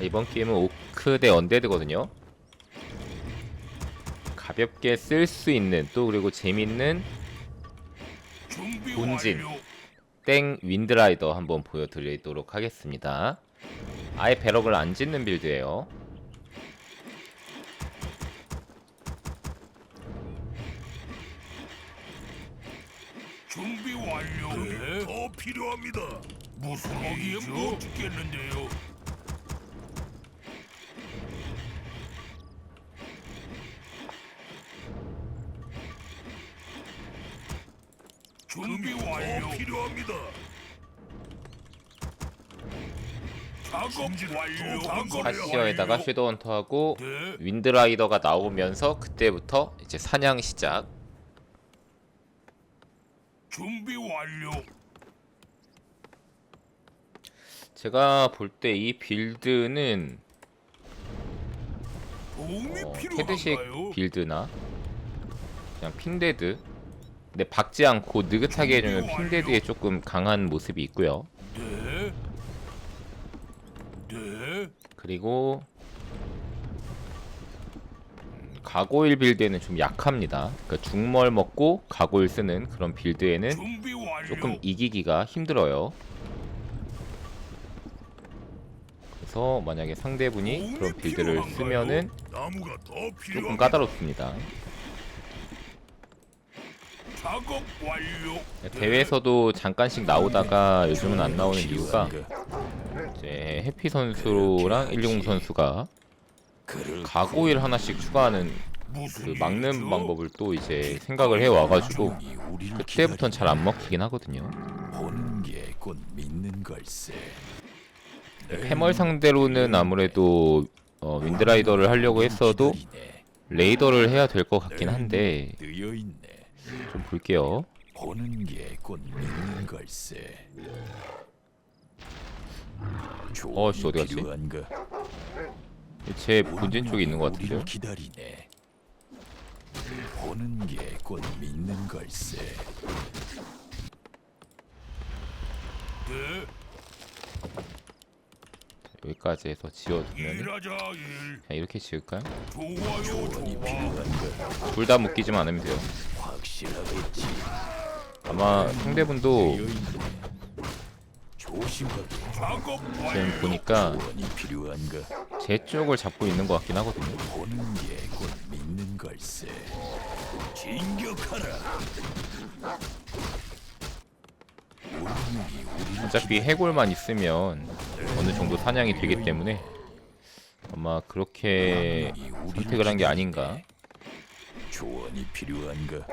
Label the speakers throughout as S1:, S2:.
S1: 이번 게임은 오크 대 언데드거든요. 가볍게 쓸 수 있는 또 그리고 재밌는 본진. 땡 윈드라이더 한번 보여드리도록 하겠습니다. 아예 배럭을 안 짓는 빌드예요.
S2: 준비 완료. 네. 더 필요합니다. 무슨 일이죠? 못 죽겠는데요. 준비 완료. 더 필요합니다. 작업 완료.
S1: 카시어에다가
S2: 완료.
S1: 섀도우헌터하고
S2: 네.
S1: 윈드라이더가 나오면서 그때부터 이제 사냥 시작.
S2: 준비 완료.
S1: 제가 볼 때 이 빌드는
S2: 도움이
S1: 어,
S2: 필요한가요?
S1: 헤드식 빌드나 그냥 핑데드 근데 박지 않고 느긋하게 해주는 핑데드에 조금 강한 모습이 있고요. 그리고 음, 가고일 빌드에는 좀 약합니다. 그러니까 중멀 먹고 가고일 쓰는 그런 빌드에는. 조금 이기기가 힘들어요. 그래서 만약에 상대분이 그런 빌드를 쓰면은 조금 까다롭습니다.
S2: 작업 완료.
S1: 대회에서도 잠깐씩 나오다가 요즘은 안 나오는 이유가 이제 해피 선수랑 120 선수가 가고일 하나씩 추가하는 그 막는? 방법을 또 이제 생각을 해 와가지고 그때부터는 잘 안 먹히긴 하거든요.
S3: 걸세.
S1: 패멀 상대로는 아무래도 어, 윈드라이더를 하려고 했어도 레이더를 해야 될 것 같긴 한데. 좀 볼게요.
S3: 보는 게곧 믿는 걸세.
S1: 어, 씨, 어디 갔지? 제 본진 쪽에 있는 것 같은데요.
S3: 기다리네. 보는 게곧 믿는 걸세.
S2: 네.
S1: 여기까지 해서. 그냥 이렇게 지을까요? 둘 다 묶이지만 않으면 돼요. 아마 상대분도 지금. 보니까? 제 쪽을 잡고 있는 것 같긴 하거든요. 어차피 해골만 있으면 어느 정도 사냥이 되기 때문에 아마 그렇게 선택을 한 게 아닌가.
S3: 조언이 필요한가?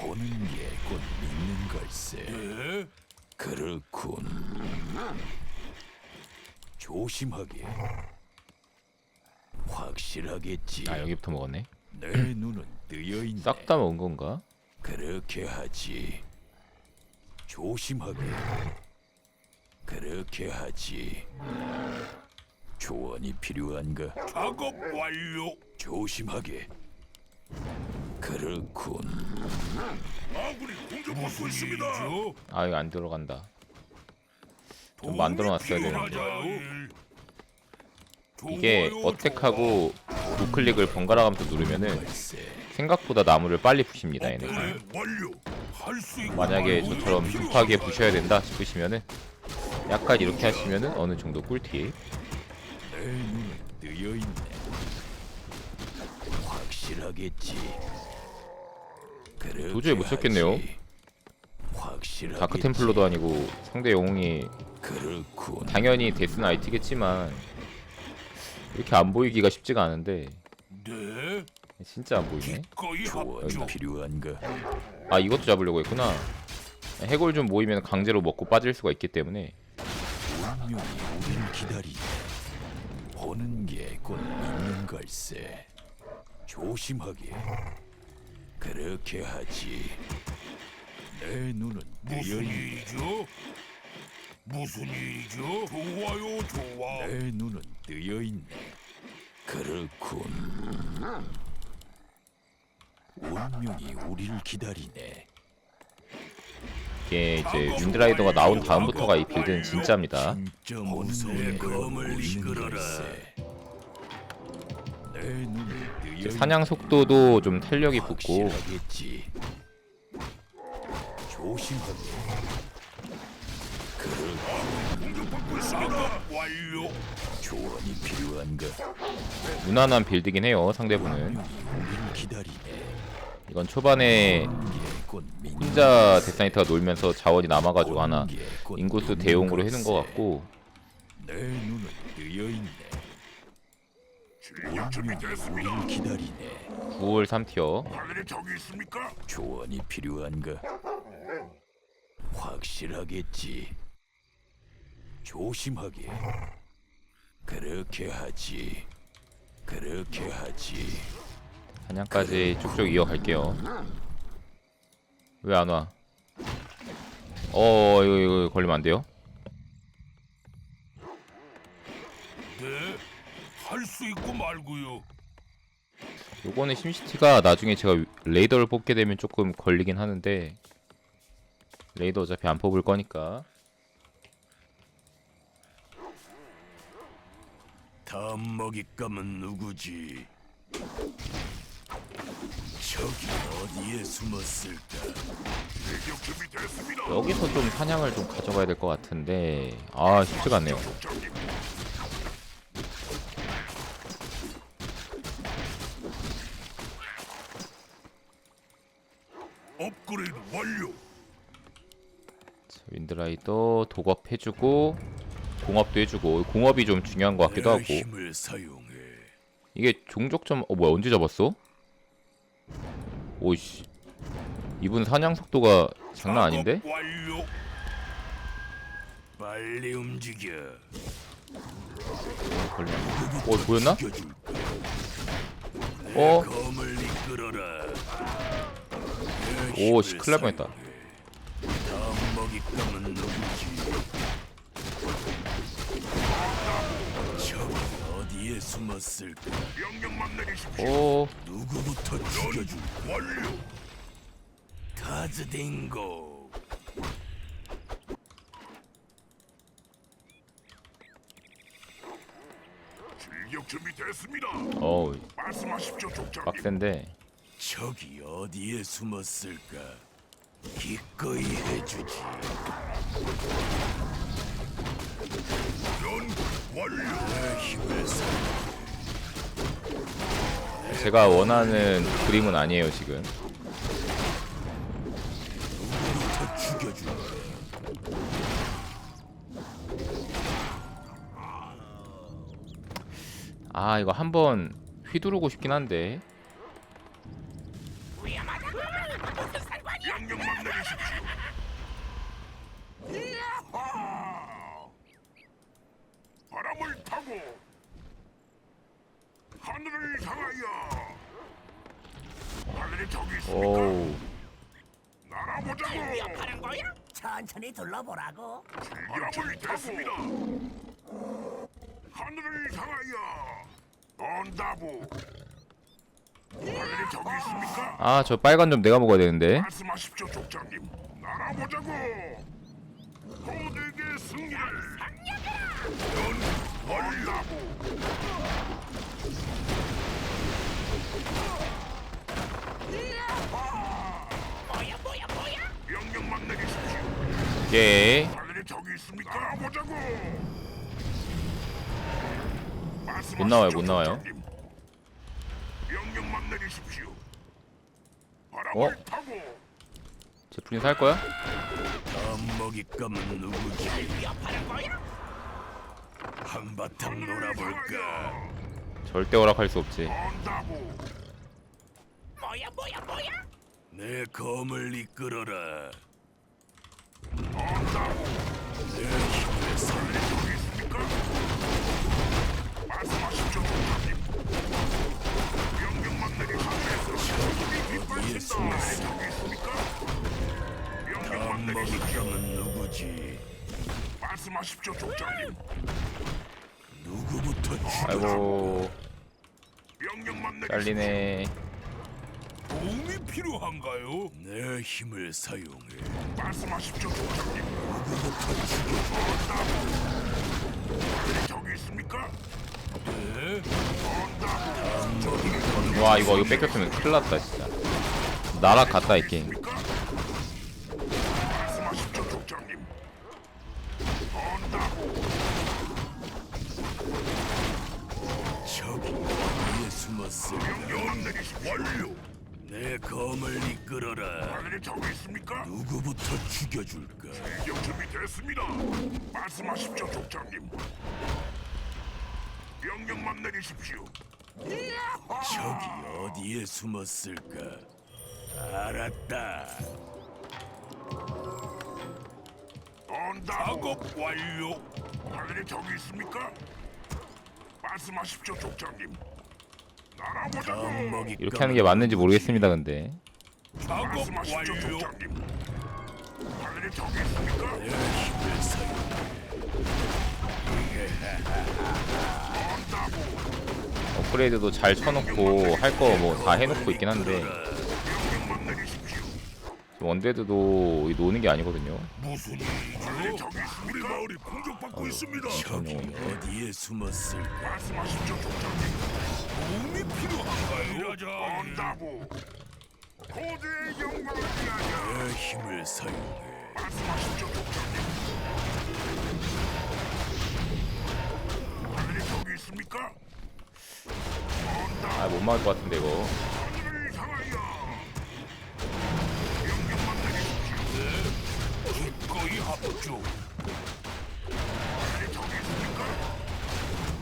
S3: 보는 게 곧
S2: 네.
S3: 그렇군. 조심하게. 확실하겠지.
S1: 아 여기부터 먹었네.
S3: 내 눈은 뜨여 있네.
S1: 싹 다 먹은 건가?
S3: 그렇게 하지. 조심하게. 그렇게 하지. 조언이 필요한가?
S2: 작업 완료.
S3: 조심하게. 그렇군.
S2: 공격받고 있습니다.
S1: 아 이거 안 들어간다. 좀 만들어놨어야 되는데. 이게 어택하고 우클릭을 번갈아 가면서 누르면은. 생각보다 나무를 빨리 부십니다 얘네가. 만약에 저처럼 급하게 부셔야 된다 싶으시면은 약간 이렇게 하시면은 어느 정도 꿀팁. 도저히 못 찾겠네요. 다크 템플러도 아니고 상대 영웅이. 당연히 데스는 아이티겠지만 이렇게 안 보이기가 쉽지가 않은데
S2: 네.
S1: 진짜 안 보이네.
S3: 필요한가?
S1: 아 이것도 잡으려고 했구나. 해골 좀 모이면 강제로 먹고 빠질 수가 있기 때문에.
S3: 보는 게곧 믿는 걸세. 조심하게. 그렇게 하지. 내 눈은
S2: 무슨. 일이죠? 무슨 일이죠? 좋아요 좋아.
S3: 내 눈은 뜨여 있네. 그렇군. 운명이 우리를 기다리네.
S1: 이게 이제 윈드라이더가 나온 다음부터가 이 빌드는 진짜입니다.
S3: 진짜 무서운
S4: 검을 이끌어라.
S3: 내 눈에
S1: 이제
S3: 뜨여
S1: 사냥 속도도 좀 탄력이 붙고
S3: 확실하겠지. 조심하게. 그럴
S4: 공격받고 있습니다. 완료.
S3: 조언이 필요한가?
S1: 무난한 빌드긴 해요. 상대분은
S3: 기다리네.
S1: 이건 초반에
S3: 곧 민-
S1: 혼자 데사이터가 놀면서 자원이 남아가지고 하나
S3: 곧
S1: 인구수 대용으로 해는 것. 같고
S3: 내 눈은 뜨여 있네.
S4: 출격 준비됐습니다.
S3: 우리를 기다리네.
S1: 9월 3티어
S4: 하늘에 적이 있습니까?
S3: 조언이 필요한가? 확실하겠지. 조심하게. 그렇게 하지. 그렇게 하지.
S1: 사냥까지 쭉쭉 이어갈게요. 왜 안 와? 어 이거 이거 걸리면 안 돼요?
S4: 네. 할 수 있고 말고요.
S1: 요거는 심시티가 나중에 제가 레이더를 뽑게 되면 조금 걸리긴 하는데 레이더 어차피 안 뽑을 거니까
S4: 다음 먹잇감은 누구지? 저기 어디에 숨었을까? 대격.
S1: 여기서 좀 사냥을 좀 가져가야 될 것 같은데 아 쉽지가
S4: 않네요드 완료.
S1: 자, 윈드 라이더 도업 해주고 공업도 해주고 공업이 좀 중요한 것 같기도 하고. 이게 종족점 어 뭐야 언제 잡았어? 오이씨 이분 사냥 속도가 장난 아닌데?
S4: 빨리 움직여.
S1: 어 보였나?
S4: 죽여줄까?
S1: 어?
S4: 내 검을 이끌어라.
S1: 오, 씨, 큰일 날 뻔했다.
S4: 먹잇감은 누구지? 저기 어디에 숨었을까? 명령만 내리십시오.
S1: 오
S4: 누구부터 죽여줄 완료. 타즈딩고. 출격 준비 됐습니다.
S1: 어우
S4: 말씀하십시오, 족장님.
S1: 빡센데
S4: 저기 어디에 숨었을까? 기꺼이 해주지. 내 힘을 사.
S1: 제가 원하는 그림은 아니에요 지금? 아 이거 한번 휘두르고 싶긴 한데
S4: 명령만 내리십시오. 야호! 바람을 타고 하늘을 향하여. 하늘에 적이 있습니까?
S1: 오우
S4: 날아보자고.
S5: 하는 거야? 천천히 둘러보라고.
S4: 바람을 tas습니다. 하늘을 향하여 언다부 하늘에 적이 있습니까?
S1: 아 저 빨간 점 내가 먹어야 되는데.
S4: 말씀하십시오 족장님. 날아보자고. 호되게 승리를 연
S1: 못 나와요, 못 나와요. 어? 제플린 살 거야?
S4: 한바탕 놀아볼까?
S1: 절대 허락할 수 없지
S5: 뭐야 뭐야 뭐야?
S4: 내 검을 이끌어라. 내 힘을 있습니까? 말씀하십시오, 총장님. 명령만 내리 하늘에서 적이 빗발친다. 적이 있습니까? 명령만 내리십시오. 누구지? 말씀하십시오, 총장님. 누구부터?
S1: 아이고
S4: 명령만 내리십시오.
S1: 잘리네
S2: 도움이 필요한가요?
S4: 내 힘을 사용해.
S2: 말씀하십시오, 족장님. 저기 있습니까?
S4: 네?
S1: 와 이거 이거 뺏겼으면 큰일 났다 진짜 날아갔다 이 게임
S4: 죽여줄까?
S2: 공격 준비됐습니다. 말씀하십시오, 족장님. 명령만 내리십시오.
S4: 저기 어디에 숨었을까? 알았다.
S2: 온다. 작업 완료. 하늘에 적이 있습니까? 말씀하십시오, 족장님. 날아보자고.
S1: 이렇게 하는 게 맞는지 모르겠습니다 근데
S2: 작업 완료. 족장님.
S1: 업그레이드도 잘 쳐놓고 할 거 뭐 다 해놓고 있긴 한데. 원데드도 노는 게 아니거든요
S2: 무슨 적이 있습니까? 우리 마을이 공격받고 있습니다.
S4: 어디에 숨었을까?
S2: 말씀하십시오, 족장님. 도움이 필요한가요? 이러자. 온다고. 고대의 영광을 위하여.
S4: 내 힘을 사용해.
S1: 아 못 막을 것 같은데 이거.
S2: 기꺼이 합주.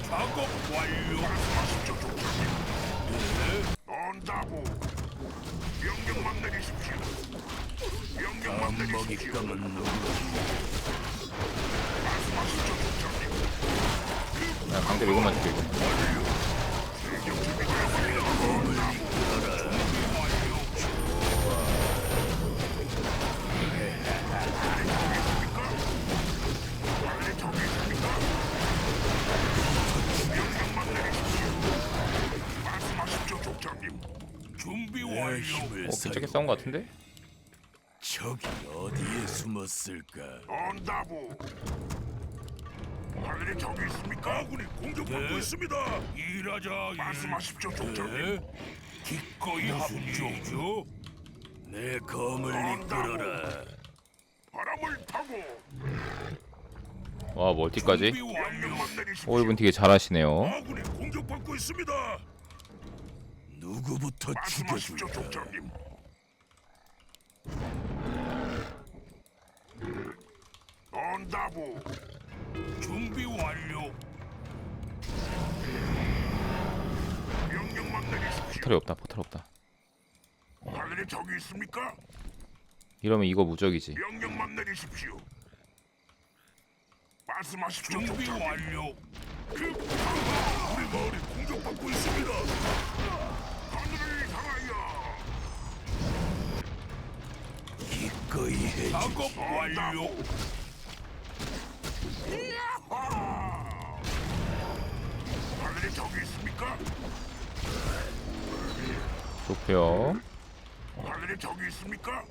S2: 작업 완료. 말씀하십시오. 온다고. 명령만 내리십시오. 말씀하십시오, 족장님.
S1: 야 상대 이것만 줄게 이거 어 괜찮게. 싸운 것 같은데?
S4: 저기 어디에 숨었을까?
S2: 온다부. 하늘에 적이 있습니까? 아군이 공격받고 있습니다. 일하자. 말씀하십시오, 족장님. 기꺼이 합주죠.
S4: 내 검을 이끌어라.
S2: 바람을 타고
S1: 와 멀티까지?
S2: 준비 완료만 내리십시오.
S1: 오 이분 되게 잘하시네요
S2: 아군이 공격받고 있습니다.
S4: 누구부터
S2: 말씀하십시오,
S4: 죽여줄까?
S2: 족장님. 온다부. 준비 완료. 명령만 내리십시오.
S1: 포탈이 없다 포탈 없다
S2: 하늘에 적이 있습니까?
S1: 이러면 이거 무적이지
S2: 명령만 내리십시오. 말씀하십시오. 준비 완료. 그 우리 마을이 공격받고 있습니다.
S4: 기꺼이 해.
S2: 작업 완료. 하늘에 적이 있습니까?
S1: 좋고요
S2: 하늘에 적이 있습니까?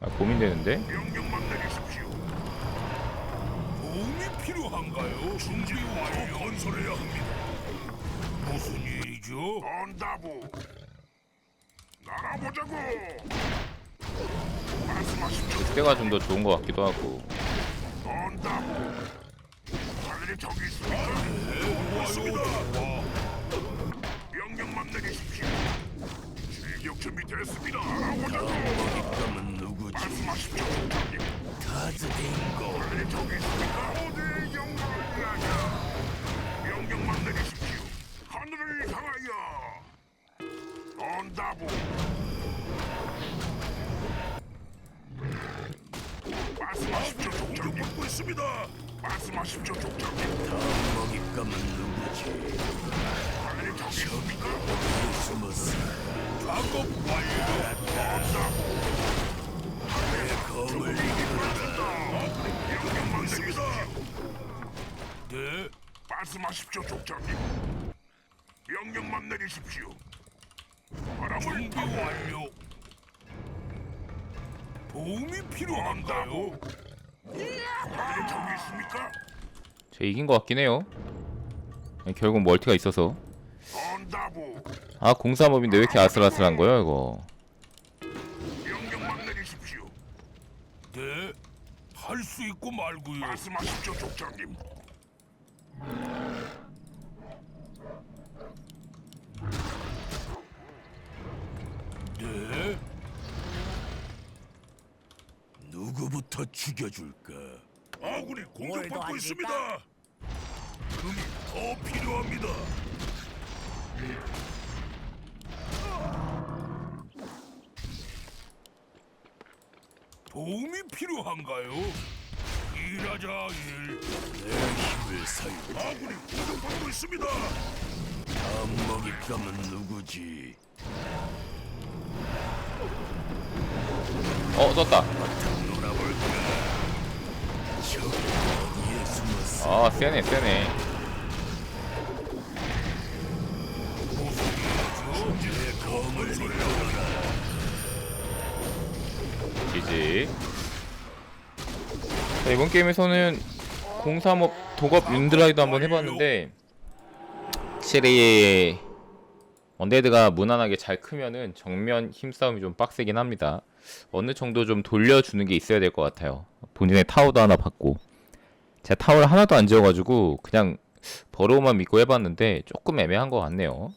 S1: 아 고민되는데?
S2: 명령만 내리십시오. 도움이 필요한가요? 준비 완료. 건설해야 합니다. 무슨 일이죠? 온다부. 날아보자고. 말씀하십시오.
S1: 때가 좀 더 좋은 것 같기도 하고.
S2: 명령만 내리십시오. 출격 준비됐습니다. 말씀하십시오, 족장님.
S4: 타즈딩고.
S2: 하늘에 적이 있습니까? 받고 있습니다. 말씀하십시오, 족장님.
S4: 젖먹잇감은 누구지?
S2: 하늘에 적이 있습니까?
S4: 어디에 숨었을까?
S2: 작업 완료.
S4: 내 검을 이끌어라.
S2: 명령만 내리십시오. 네, 말씀하십시오, 족장님. 명령만 내리십시오. 준비 완료. 도움이 필요한가요? 있습니까?
S1: 저 이긴 것 같긴 해요. 결국 멀티가 있어서. 아 공사업인데 왜 이렇게 아슬아슬한 거야 이거.
S2: 네, 할 수 있고 말고요. 말씀하십시오, 족장님. 네,
S3: 누구부터 죽여줄까?
S2: 아군이 공격받고
S5: 안
S2: 있습니다. 금이 더 필요합니다. 도움이 필요한가요? 일하자 일.
S3: 내 힘을 사용.
S2: 아군이 공격받고 있습니다.
S3: 다음 먹잇감은 누구지?
S1: 어 떴다.
S3: 아
S1: 세네 세네. 지지. 자, 이번 게임에서는 035 독업 윈드라이드 한번 해봤는데 확실히 언데드가 무난하게 잘 크면은 정면 힘싸움이 좀 빡세긴 합니다. 어느 정도 좀 돌려주는 게 있어야 될 것 같아요. 본인의 타워도 하나 받고 제가 타워를 하나도 안 지어가지고 그냥 버로우만 믿고 해봤는데 조금 애매한 것 같네요.